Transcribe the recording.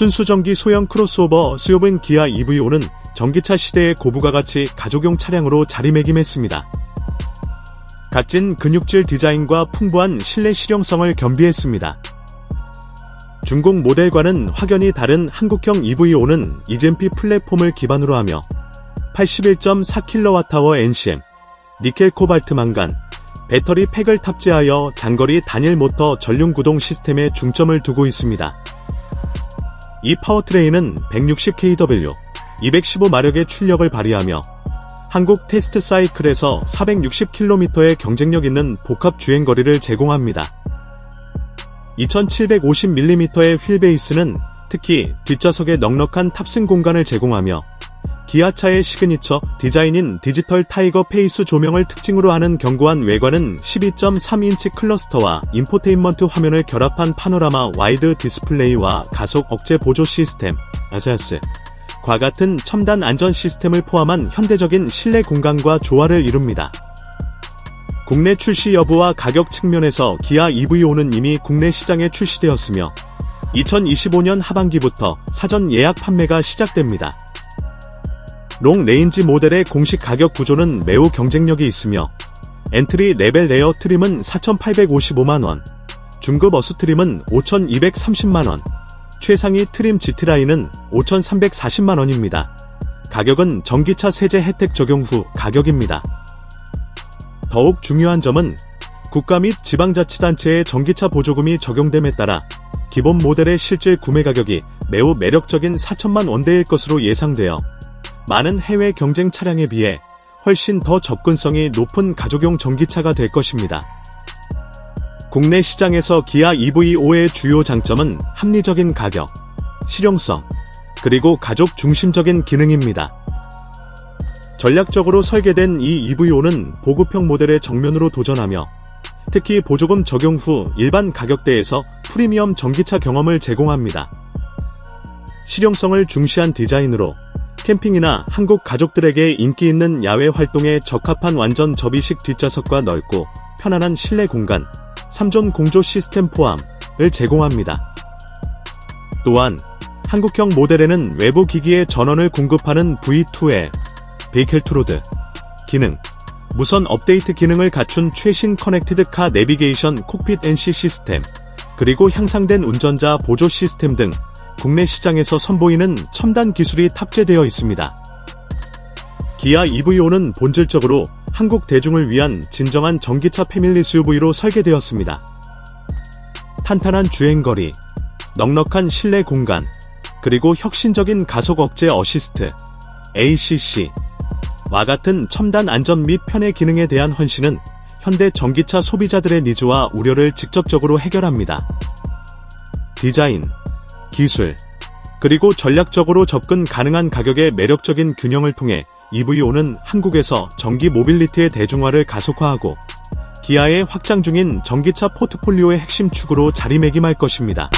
순수전기 소형 크로스오버 수요분 기아 EV5는 전기차 시대의 고부가 가치 가족용 차량으로 자리매김했습니다. 각진 근육질 디자인과 풍부한 실내 실용성을 겸비했습니다. 중국 모델과는 확연히 다른 한국형 EV5는 이젠피 플랫폼을 기반으로 하며 81.4kWh NCM, 니켈 코발트 망간, 배터리 팩을 탑재하여 장거리 단일 모터 전륜 구동 시스템에 중점을 두고 있습니다. 이 파워트레인은 160kW, 215마력의 출력을 발휘하며 한국 테스트 사이클에서 460km의 경쟁력 있는 복합 주행 거리를 제공합니다. 2750mm의 휠베이스는 특히 뒷좌석에 넉넉한 탑승 공간을 제공하며 기아차의 시그니처 디자인인 디지털 타이거 페이스 조명을 특징으로 하는 견고한 외관은 12.3인치 클러스터와 인포테인먼트 화면을 결합한 파노라마 와이드 디스플레이와 가속 억제 보조 시스템, 아세아스, 과 같은 첨단 안전 시스템을 포함한 현대적인 실내 공간과 조화를 이룹니다. 국내 출시 여부와 가격 측면에서 기아 EV5는 이미 국내 시장에 출시되었으며 2025년 하반기부터 사전 예약 판매가 시작됩니다. 롱 레인지 모델의 공식 가격 구조는 매우 경쟁력이 있으며 엔트리 레벨 레어 트림은 4,855만원, 중급 어스 트림은 5,230만원, 최상위 트림 GT라인은 5,340만원입니다. 가격은 전기차 세제 혜택 적용 후 가격입니다. 더욱 중요한 점은 국가 및 지방자치단체의 전기차 보조금이 적용됨에 따라 기본 모델의 실제 구매 가격이 매우 매력적인 4천만 원대일 것으로 예상되어 많은 해외 경쟁 차량에 비해 훨씬 더 접근성이 높은 가족용 전기차가 될 것입니다. 국내 시장에서 기아 EV5의 주요 장점은 합리적인 가격, 실용성, 그리고 가족 중심적인 기능입니다. 전략적으로 설계된 이 EV5는 보급형 모델의 정면으로 도전하며 특히 보조금 적용 후 일반 가격대에서 프리미엄 전기차 경험을 제공합니다. 실용성을 중시한 디자인으로 캠핑이나 한국 가족들에게 인기 있는 야외 활동에 적합한 완전 접이식 뒷좌석과 넓고 편안한 실내 공간, 3존 공조 시스템 포함을 제공합니다. 또한 한국형 모델에는 외부 기기에 전원을 공급하는 V2에 베이켈 투로드 기능, 무선 업데이트 기능을 갖춘 최신 커넥티드 카 내비게이션 콕핏 NC 시스템, 그리고 향상된 운전자 보조 시스템 등 국내 시장에서 선보이는 첨단 기술이 탑재되어 있습니다. 기아 EV5는 본질적으로 한국 대중을 위한 진정한 전기차 패밀리 SUV로 설계되었습니다. 탄탄한 주행거리, 넉넉한 실내 공간, 그리고 혁신적인 가속 억제 어시스트, ACC, 와 같은 첨단 안전 및 편의 기능에 대한 헌신은 현대 전기차 소비자들의 니즈와 우려를 직접적으로 해결합니다. 디자인, 기술, 그리고 전략적으로 접근 가능한 가격의 매력적인 균형을 통해 EV5는 한국에서 전기 모빌리티의 대중화를 가속화하고 기아의 확장 중인 전기차 포트폴리오의 핵심 축으로 자리매김할 것입니다.